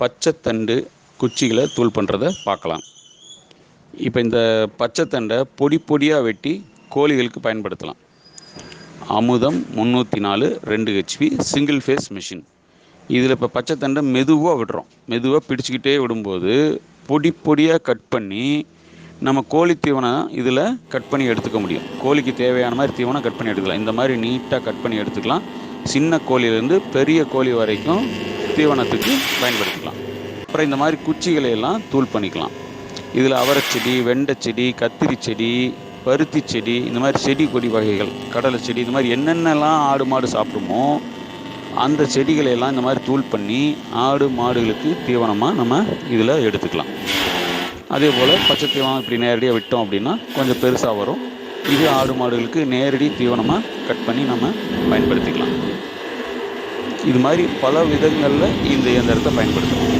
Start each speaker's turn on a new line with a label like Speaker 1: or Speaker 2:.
Speaker 1: பச்சைத்தண்டு குச்சிகளை தூள் பண்ணுறத பார்க்கலாம். இப்போ இந்த பச்சைத்தண்டை பொடி பொடியாக வெட்டி கோழிகளுக்கு பயன்படுத்தலாம். அமுதம் முந்நூற்றி நாலு ரெண்டு ஹெச்பி சிங்கிள் ஃபேஸ் மிஷின் இதில் இப்போ பச்சைத்தண்டை மெதுவாக விடுறோம். மெதுவாக பிடிச்சிக்கிட்டே விடும்போது பொடி பொடியாக கட் பண்ணி நம்ம கோழி தீவனம் இதில் கட் பண்ணி எடுத்துக்க முடியும். கோழிக்கு தேவையான மாதிரி தீவனம் கட் பண்ணி எடுத்துக்கலாம். இந்த மாதிரி நீட்டாக கட் பண்ணி எடுத்துக்கலாம். சின்ன கோழியிலேருந்து பெரிய கோழி வரைக்கும் தீவனத்துக்கு பயன்படுத்திக்கலாம். அப்புறம் இந்த மாதிரி குச்சிகளை எல்லாம் தூள் பண்ணிக்கலாம். இதில் அவரைச்செடி வெண்டைச்செடி கத்திரி செடி பருத்தி செடி இந்த மாதிரி செடி கொடி வகைகள் கடலை செடி இந்த மாதிரி என்னென்னலாம் ஆடு மாடு சாப்பிடுமோ அந்த செடிகளை எல்லாம் இந்த மாதிரி தூள் பண்ணி ஆடு மாடுகளுக்கு தீவனமாக நம்ம இதில் எடுத்துக்கலாம். அதே போல் பச்சை தீவனம் இப்படி நேரடியாக விட்டோம் அப்படின்னா கொஞ்சம் பெருசாக வரும். இது ஆடு மாடுகளுக்கு நேரடி தீவனமாக கட் பண்ணி நம்ம பயன்படுத்திக்கலாம். இது மாதிரி பல விதங்களில் இந்த இயந்திரத்தை பயன்படுத்தலாம்.